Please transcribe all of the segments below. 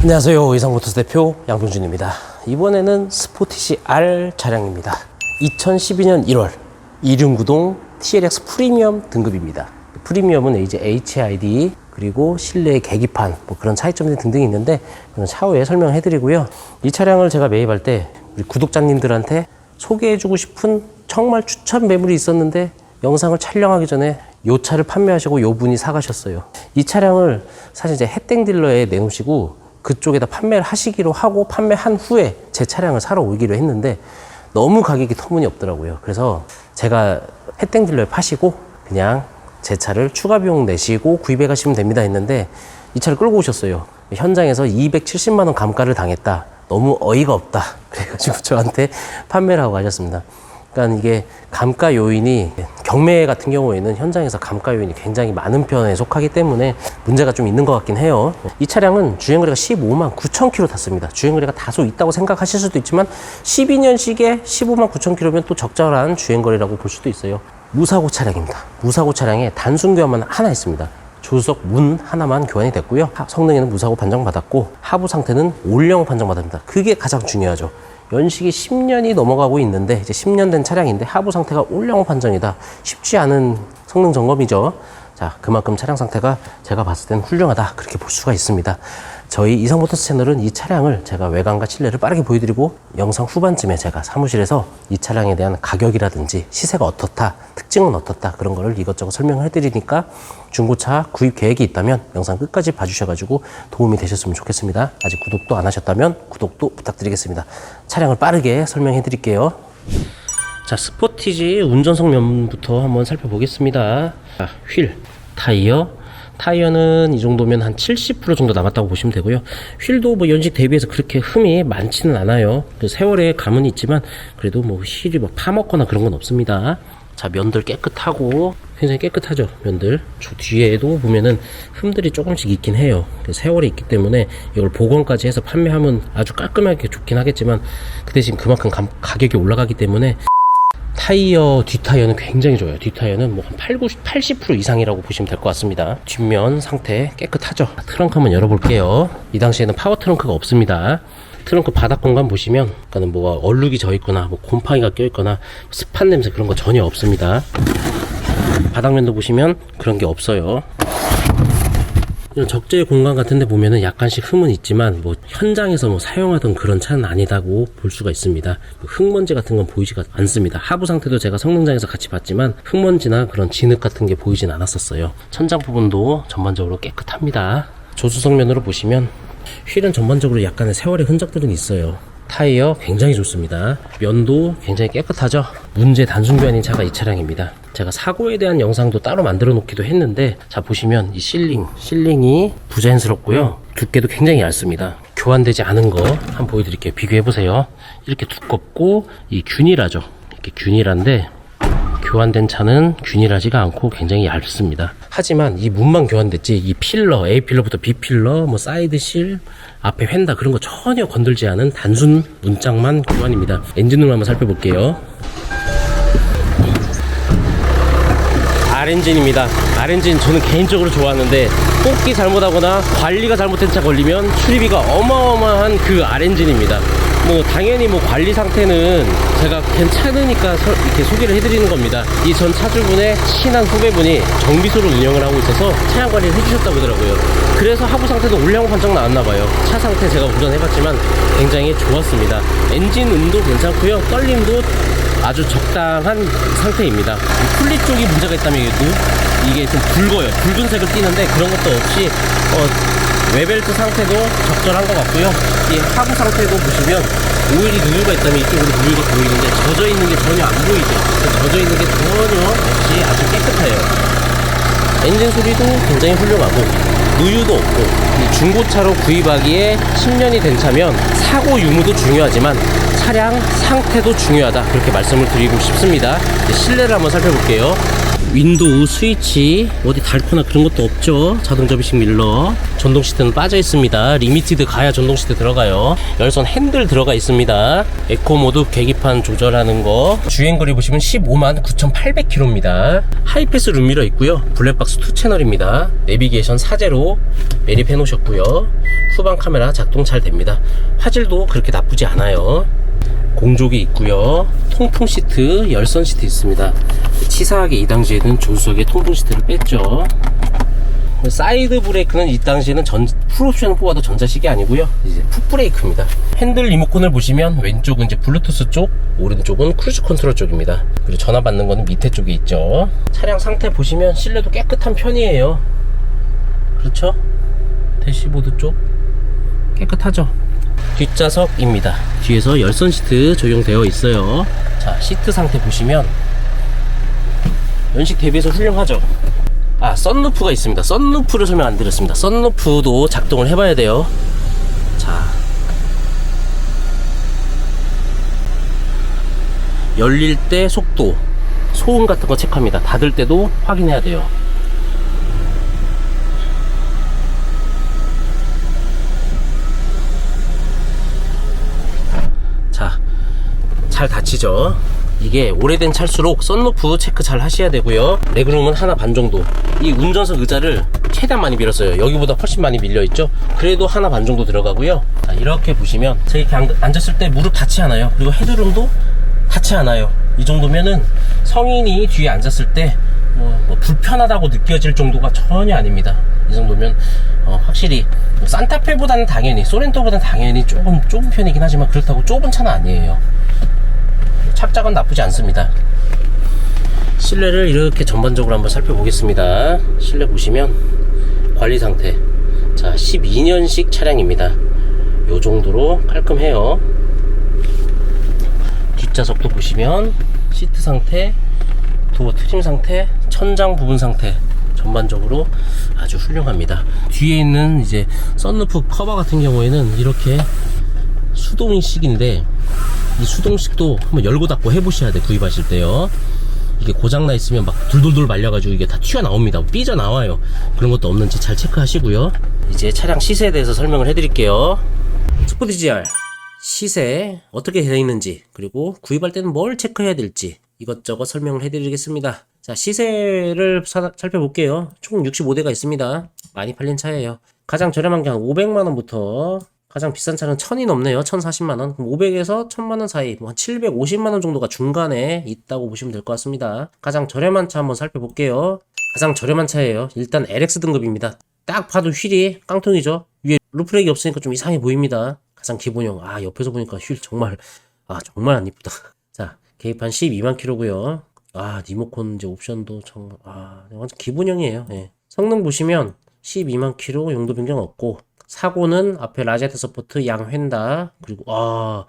안녕하세요. 이상모터스 대표 양병준입니다. 이번에는 스포티지 R 차량입니다. 2012년 1월 2륜구동 TLX 프리미엄 등급입니다. 프리미엄은 이제 HID 그리고 실내 계기판 뭐 그런 차이점들 등등이 있는데 그건 차후에 설명해 드리고요. 이 차량을 제가 매입할 때 우리 구독자님들한테 소개해 주고 싶은 정말 추천 매물이 있었는데 영상을 촬영하기 전에 요 차를 판매하시고 요 분이 사가셨어요. 이 차량을 사실 이제 햇땡 딜러에 내놓으시고 그쪽에다 판매를 하시기로 하고 판매한 후에 제 차량을 사러 오기로 했는데 너무 가격이 터무니없더라고요. 그래서 제가 햇땡 딜러에 파시고 그냥 제 차를 추가 비용 내시고 구입해 가시면 됩니다 했는데 이 차를 끌고 오셨어요. 현장에서 270만 원 감가를 당했다. 너무 어이가 없다. 그래가지고 저한테 판매를 하고 가셨습니다. 그러니까 이게 감가 요인이 경매 같은 경우에는 현장에서 감가 요인이 굉장히 많은 편에 속하기 때문에 문제가 좀 있는 것 같긴 해요. 이 차량은 주행거리가 15만 9천 킬로 탔습니다. 주행거리가 다소 있다고 생각하실 수도 있지만 12년식에 15만 9천 킬로면 또 적절한 주행거리라고 볼 수도 있어요. 무사고 차량입니다. 무사고 차량에 단순 교환만 하나 있습니다. 조수석 문 하나만 교환이 됐고요. 하- 성능에는 무사고 판정받았고 하부 상태는 올영 판정받았습니다. 그게 가장 중요하죠. 연식이 10년이 넘어가고 있는데 이제 10년 된 차량인데 하부 상태가 올영 판정이다. 쉽지 않은 성능 점검이죠. 자, 그만큼 차량 상태가 제가 봤을 땐 훌륭하다. 그렇게 볼 수가 있습니다. 저희 이상모터스 채널은 이 차량을 제가 외관과 실내를 빠르게 보여드리고 영상 후반쯤에 제가 사무실에서 이 차량에 대한 가격이라든지 시세가 어떻다, 특징은 어떻다 그런 거를 이것저것 설명을 해드리니까 중고차 구입 계획이 있다면 영상 끝까지 봐주셔가지고 도움이 되셨으면 좋겠습니다. 아직 구독도 안 하셨다면 구독도 부탁드리겠습니다. 차량을 빠르게 설명해 드릴게요. 자, 스포티지 운전석 면부터 한번 살펴보겠습니다. 자, 휠, 타이어. 타이어는 이 정도면 한 70% 정도 남았다고 보시면 되고요. 휠도 뭐 연식 대비해서 그렇게 흠이 많지는 않아요. 그 세월의 감은 있지만 그래도 뭐 휠이 뭐 파먹거나 그런 건 없습니다. 자, 면들 깨끗하고 굉장히 깨끗하죠, 면들. 저 뒤에도 보면은 흠들이 조금씩 있긴 해요. 그 세월이 있기 때문에 이걸 복원까지 해서 판매하면 아주 깔끔하게 좋긴 하겠지만 그 대신 그만큼 감- 가격이 올라가기 때문에 타이어 뒷타이어는 굉장히 좋아요. 뒷타이어는 뭐 한 8, 90, 80% 이상이라고 보시면 될 것 같습니다. 뒷면 상태 깨끗하죠. 트렁크 한번 열어볼게요. 이 당시에는 파워 트렁크가 없습니다. 트렁크 바닥 공간 보시면 그러니까는 뭐가 얼룩이 져 있거나 뭐 곰팡이가 껴 있거나 습한 냄새 그런 거 전혀 없습니다. 바닥면도 보시면 그런 게 없어요. 적재의 공간 같은 데 보면은 약간씩 흠은 있지만 뭐 현장에서 뭐 사용하던 그런 차는 아니다고 볼 수가 있습니다. 뭐 흙먼지 같은 건 보이지가 않습니다. 하부 상태도 제가 성능장에서 같이 봤지만 흙먼지나 그런 진흙 같은 게 보이진 않았었어요. 천장 부분도 전반적으로 깨끗합니다. 조수석면으로 보시면 휠은 전반적으로 약간의 세월의 흔적들은 있어요. 타이어 굉장히 좋습니다. 면도 굉장히 깨끗하죠. 문제 단순 교환인 차가 이 차량입니다. 제가 사고에 대한 영상도 따로 만들어 놓기도 했는데 자 보시면 이 실링 실링이 부자연스럽고요. 두께도 굉장히 얇습니다. 교환되지 않은 거 한번 보여드릴게요. 비교해 보세요. 이렇게 두껍고 이 균일하죠. 이렇게 균일한데 교환된 차는 균일하지가 않고 굉장히 얇습니다. 하지만 이 문만 교환됐지 이 필러, A 필러부터 B 필러, 뭐 사이드 실, 앞에 휀다 그런 거 전혀 건들지 않은 단순 문짝만 교환입니다. 엔진룸 한번 살펴볼게요. R엔진입니다. R엔진 저는 개인적으로 좋아하는데 뽑기 잘못하거나 관리가 잘못된 차 걸리면 수리비가 어마어마한 그 R엔진입니다. 뭐 당연히 뭐 관리 상태는 제가 괜찮으니까 서- 이렇게 소개를 해드리는 겁니다. 이 전 차주분의 친한 후배분이 정비소를 운영을 하고 있어서 차량 관리를 해주셨다고 하더라고요. 그래서 하부 상태도 올량호 판정 나왔나 봐요. 차 상태 제가 운전해봤지만 굉장히 좋았습니다. 엔진 음도 괜찮고요. 떨림도 아주 적당한 상태입니다. 이 풀리 쪽이 문제가 있다면 이게, 좀 붉어요. 붉은색을 띠는데 그런 것도 없이 어, 외벨트 상태도 적절한 것 같고요. 이 하부 상태도 보시면 오일이 누유가 있다면 이쪽으로 누유가 보이는데 젖어 있는 게 전혀 안 보이죠. 그 젖어 있는 게 전혀 없이 아주 깨끗해요. 엔진 소리도 굉장히 훌륭하고 누유도 없고 이 중고차로 구입하기에 10년이 된 차면 사고 유무도 중요하지만 차량 상태도 중요하다 그렇게 말씀을 드리고 싶습니다 실내를 한번 살펴볼게요 윈도우 스위치 어디 닳거나 그런 것도 없죠. 자동 접이식 밀러. 전동 시트는 빠져 있습니다. 리미티드 가야 전동 시트 들어가요. 열선 핸들 들어가 있습니다. 에코 모드 계기판 조절하는 거. 주행 거리 보시면 15만 9,800km입니다 하이패스 룸미러 있고요. 블랙박스 2 채널입니다. 내비게이션 사제로 매립해 놓으셨고요. 후방 카메라 작동 잘 됩니다. 화질도 그렇게 나쁘지 않아요. 공조기 있고요. 통풍 시트, 열선 시트 있습니다. 치사하게 이 당시에는 조수석에 통풍 시트를 뺐죠. 사이드 브레이크는 이 당시에는 전, 풀옵션을 뽑아도 전자식이 아니고요. 이제 풋브레이크입니다. 핸들 리모컨을 보시면 왼쪽은 이제 블루투스 쪽, 오른쪽은 크루즈 컨트롤 쪽입니다. 그리고 전화 받는 거는 밑에 쪽에 있죠. 차량 상태 보시면 실내도 깨끗한 편이에요. 그렇죠? 대시보드 쪽 깨끗하죠? 뒷좌석입니다. 뒤에서 열선 시트 적용되어 있어요. 자, 시트 상태 보시면 연식 대비해서 훌륭하죠. 아, 썬루프가 있습니다. 썬루프를 설명 안 드렸습니다. 썬루프도 작동을 해봐야 돼요. 자, 열릴 때 속도, 소음 같은 거 체크합니다. 닫을 때도 확인해야 돼요. 자, 잘 닫히죠? 이게 오래된 차일수록 썬루프 체크 잘 하셔야 되고요. 레그룸은 하나 반 정도. 이 운전석 의자를 최대한 많이 밀었어요. 여기보다 훨씬 많이 밀려 있죠? 그래도 하나 반 정도 들어가고요. 자, 이렇게 보시면 제가 이렇게 앉- 앉았을 때 무릎 닿지 않아요. 그리고 헤드룸도 닿지 않아요. 이 정도면은 성인이 뒤에 앉았을 때 뭐, 뭐 불편하다고 느껴질 정도가 전혀 아닙니다. 이 정도면 어, 확실히 뭐 산타페보다는 당연히 소렌토보다는 당연히 조금 좁은 편이긴 하지만 그렇다고 좁은 차는 아니에요. 착장은 나쁘지 않습니다. 실내를 이렇게 전반적으로 한번 살펴보겠습니다. 실내 보시면 관리 상태. 자, 12년식 차량입니다. 요 정도로 깔끔해요. 뒷좌석도 보시면 시트 상태, 도어 트림 상태, 천장 부분 상태 전반적으로 아주 훌륭합니다. 뒤에 있는 이제 썬루프 커버 같은 경우에는 이렇게 수동식인데 이 수동식도 한번 열고 닫고 해보셔야 돼 구입하실 때요. 이게 고장나 있으면 막 둘둘둘 말려가지고 이게 다 튀어나옵니다. 삐져 나와요. 그런 것도 없는지 잘 체크하시고요. 이제 차량 시세에 대해서 설명을 해드릴게요. 스포티 GR 시세 어떻게 되어 있는지 그리고 구입할 때는 뭘 체크해야 될지 이것저것 설명을 해드리겠습니다. 자 시세를 사- 살펴볼게요. 총 65대가 있습니다. 많이 팔린 차예요. 가장 저렴한 게 한 500만 원부터 가장 비싼 차는 1000이 넘네요. 1040만 원. 그럼 500에서 1000만 원 사이 뭐 한 750만 원 정도가 중간에 있다고 보시면 될 것 같습니다. 가장 저렴한 차 한번 살펴볼게요. 가장 저렴한 차예요. 일단 LX 등급입니다. 딱 봐도 휠이 깡통이죠. 위에 루프렉이 없으니까 좀 이상해 보입니다. 가장 기본형. 아, 옆에서 보니까 휠 정말, 아, 정말 안 이쁘다. 자, 계기판 12만 킬로고요 아, 리모컨 이제 옵션도 정말, 아, 완전 기본형이에요. 예. 성능 보시면 12만 킬로 용도 변경 없고, 사고는 앞에 라제트 서포트 양 휀다, 그리고, 아,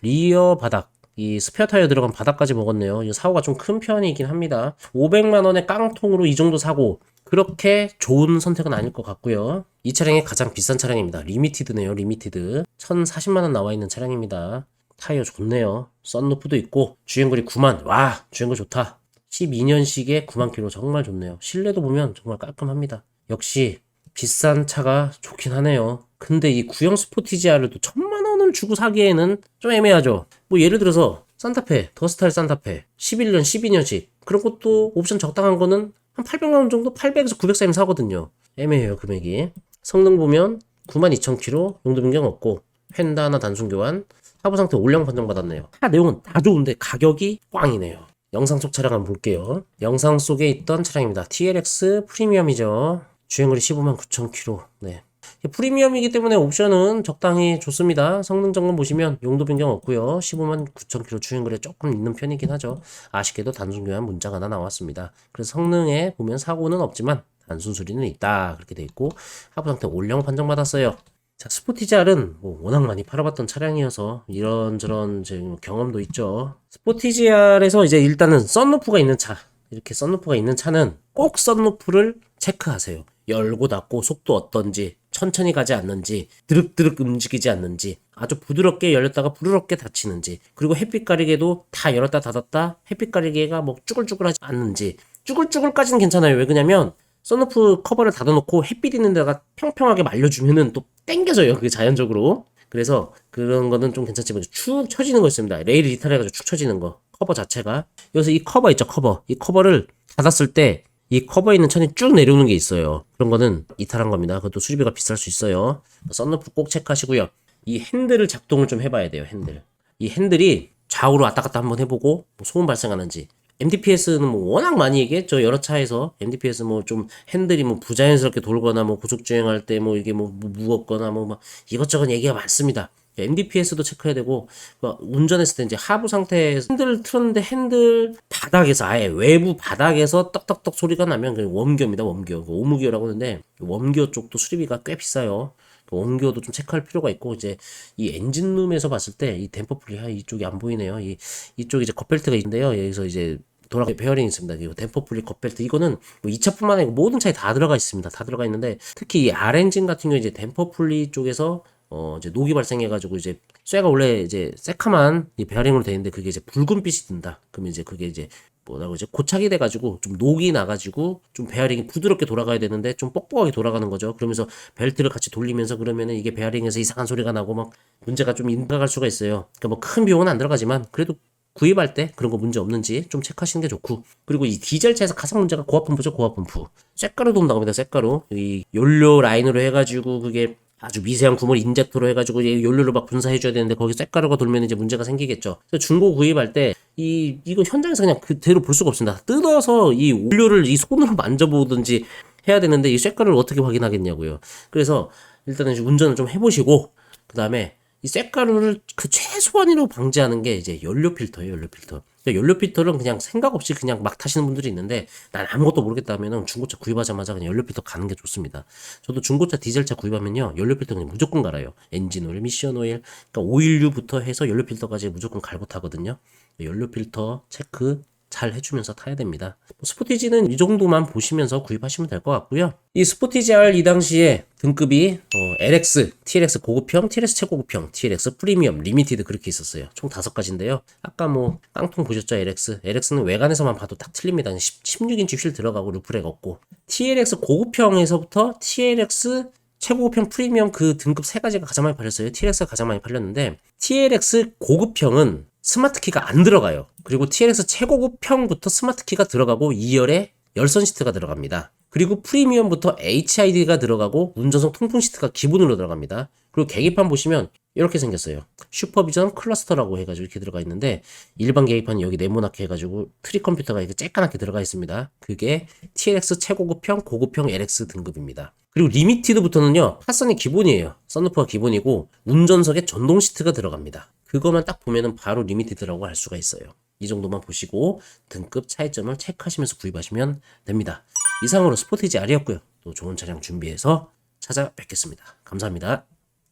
리어 바닥. 이 스페어 타이어 들어간 바닥까지 먹었네요. 이 사고가 좀 큰 편이긴 합니다. 500만 원의 깡통으로 이 정도 사고 그렇게 좋은 선택은 아닐 것 같고요. 이 차량이 가장 비싼 차량입니다. 리미티드네요. 리미티드. 1,040만 원 나와 있는 차량입니다. 타이어 좋네요. 썬루프도 있고 주행거리 9만. 와, 주행거 좋다. 12년식에 9만 킬로 정말 좋네요. 실내도 보면 정말 깔끔합니다. 역시 비싼 차가 좋긴 하네요. 근데 이 구형 스포티지아를 또 천만 원을 주고 사기에는 좀 애매하죠. 뭐 예를 들어서 산타페, 더스타일 산타페 11년, 12년식 그런 것도 옵션 적당한 거는 한 800만 원 정도 800에서 900 사이면 사거든요. 애매해요 금액이. 성능 보면 92,000km 용도 변경 없고 펜다 하나 단순 교환 사고 상태 올량 판정 받았네요. 다 내용은 다 좋은데 가격이 꽝이네요. 영상 속 차량 한번 볼게요. 영상 속에 있던 차량입니다. TLX 프리미엄이죠. 주행거리 15만 9천 킬로. 네. 프리미엄이기 때문에 옵션은 적당히 좋습니다. 성능 점검 보시면 용도 변경 없고요. 15만 9천 킬로 주행거리 조금 있는 편이긴 하죠. 아쉽게도 단순 교환 문자가 하나 나왔습니다. 그래서 성능에 보면 사고는 없지만 단순 수리는 있다. 그렇게 돼 있고 하부 상태 올영 판정 받았어요. 자, 스포티지알은 뭐 워낙 많이 팔아봤던 차량이어서 이런저런 이제 경험도 있죠. 스포티지알에서 이제 일단은 썬루프가 있는 차, 이렇게 썬루프가 있는 차는 꼭 썬루프를 체크하세요. 열고 닫고 속도 어떤지, 천천히 가지 않는지, 드륵드륵 움직이지 않는지, 아주 부드럽게 열렸다가 부드럽게 닫히는지, 그리고 햇빛 가리개도 다 열었다 닫았다 햇빛 가리개가 뭐 쭈글쭈글하지 않는지, 쭈글쭈글까지는 괜찮아요. 왜 그러냐면 썬루프 커버를 닫아놓고 햇빛 있는 데다가 평평하게 말려주면은 또 땡겨져요. 그게 자연적으로. 그래서 그런 거는 좀 괜찮지만 축 처지는 거 있습니다. 레일 이탈해가지고 축 처지는 거. 커버 자체가. 여기서 이 커버 있죠, 커버. 이 커버를 닫았을 때 이 커버에 있는 천이 쭉 내려오는 게 있어요. 그런 거는 이탈한 겁니다. 그것도 수리비가 비쌀 수 있어요. 썬루프 꼭 체크하시고요. 이 핸들을 작동을 좀 해봐야 돼요, 핸들. 이 핸들이 좌우로 왔다 갔다 한번 해보고 뭐 소음 발생하는지 MDPS는 뭐 워낙 많이 얘기했죠 여러 차에서 MDPS 뭐 좀 핸들이 뭐 부자연스럽게 돌거나 뭐 고속 주행할 때 뭐 이게 뭐 무- 무겁거나 뭐 막 이것저것 얘기가 많습니다. MDPS도 체크해야 되고 뭐 운전했을 때 이제 하부 상태에 핸들을 틀었는데 핸들 바닥에서 아예 외부 바닥에서 떡떡떡 소리가 나면 그 웜기어입니다 웜기어 그 오무기어라고 하는데 웜기어 쪽도 수리비가 꽤 비싸요. 그 원기어도 좀 체크할 필요가 있고 이제 이 엔진룸에서 봤을 때 이 댐퍼 풀리 아, 이쪽이 안 보이네요. 이 이쪽에 이제 겉벨트가 있는데요. 여기서 이제 돌아가 베어링이 있습니다. 이 댐퍼 풀리 겉벨트 이거는 뭐 2차뿐만 아니고 모든 차에 다 들어가 있습니다. 다 들어가 있는데 특히 이 R 엔진 같은 경우 이제 댐퍼 풀리 쪽에서 어 이제 녹이 발생해가지고 이제 쇠가 원래 이제 새카만 이 베어링으로 되어 있는데 그게 이제 붉은빛이 든다. 그러면 이제 그게 이제 뭐라고 이제 고착이 돼가지고 좀 녹이 나가지고 좀 베어링이 부드럽게 돌아가야 되는데 좀 뻑뻑하게 돌아가는 거죠. 그러면서 벨트를 같이 돌리면서 그러면은 이게 베어링에서 이상한 소리가 나고 막 문제가 좀 인가갈 수가 있어요. 그러니까 뭐 큰 비용은 안 들어가지만 그래도 구입할 때 그런 거 문제 없는지 좀 체크하시는 게 좋고 그리고 이 디젤차에서 가장 문제가 고압 펌프죠 고압 펌프 쇳가루 돈다고 합니다 쇳가루 이 연료 라인으로 해가지고 그게 아주 미세한 구멍 인젝터로 해가지고 이 연료를 막 분사해줘야 되는데 거기 쇳가루가 돌면 이제 문제가 생기겠죠. 그래서 중고 구입할 때 이 이거 현장에서 그냥 그대로 볼 수가 없습니다. 뜯어서 이 연료를 이 손으로 만져보든지 해야 되는데 이 쇳가루를 어떻게 확인하겠냐고요. 그래서 일단은 운전을 좀 해보시고 그 다음에 이 쇳가루를 그 최소한으로 방지하는 게 이제 연료 필터예요, 연료 필터. 그러니까 연료 필터는 그냥 생각 없이 그냥 막 타시는 분들이 있는데 난 아무것도 모르겠다 하면은 중고차 구입하자마자 그냥 연료 필터 가는 게 좋습니다. 저도 중고차 디젤차 구입하면요 연료 필터 그냥 무조건 갈아요. 엔진 오일, 미션 오일, 그러니까 오일류부터 해서 연료 필터까지 무조건 갈고 타거든요. 연료 필터 체크 잘 해주면서 타야 됩니다. 뭐 스포티지는 이 정도만 보시면서 구입하시면 될 것 같고요. 이 스포티지 R 이 당시에 등급이 어, LX, TLX 고급형, TLX 최고급형, TLX 프리미엄, 리미티드 그렇게 있었어요. 총 다섯 가지인데요. 아까 뭐 깡통 보셨죠 LX? LX는 외관에서만 봐도 딱 틀립니다. 10, 16인치 휠 들어가고 루프렉 없고 TLX 고급형에서부터 TLX 최고급형 프리미엄 그 등급 세 가지가 가장 많이 팔렸어요. TLX가 가장 많이 팔렸는데 TLX 고급형은 스마트 키가 안 들어가요. 그리고 TLX 최고급형부터 스마트 키가 들어가고 2열에 열선 시트가 들어갑니다. 그리고 프리미엄부터 HID가 들어가고 운전석 통풍 시트가 기본으로 들어갑니다. 그리고 계기판 보시면 이렇게 생겼어요. 슈퍼비전 클러스터라고 해가지고 이렇게 들어가 있는데 일반 계기판이 여기 네모나게 해가지고 트리 컴퓨터가 이렇게 쬐까맣게 들어가 있습니다. 그게 TLX 최고급형, 고급형 LX 등급입니다. 그리고 리미티드부터는요 파선이 기본이에요. 썬루프가 기본이고 운전석에 전동 시트가 들어갑니다. 그거만 딱 보면은 바로 리미티드라고 할 수가 있어요. 이 정도만 보시고 등급 차이점을 체크하시면서 구입하시면 됩니다. 이상으로 스포티지 R이었고요. 또 좋은 차량 준비해서 찾아뵙겠습니다. 감사합니다.